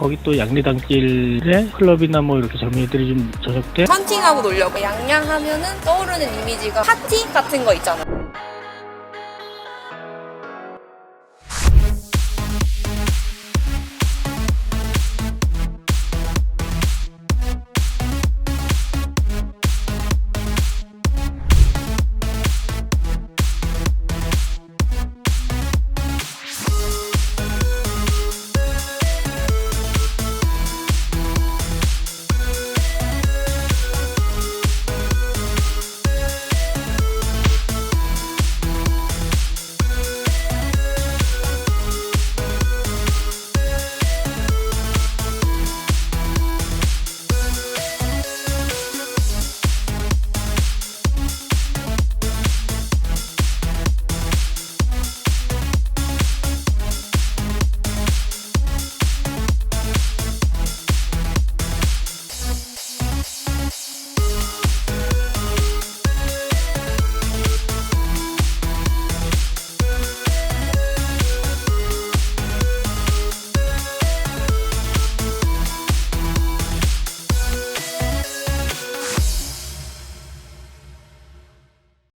거기 또 양리단길에 클럽이나 뭐 이렇게 젊은이들이 좀 저녁 때 헌팅하고 놀려고 양양 하면은 떠오르는 이미지가 파티 같은 거 있잖아.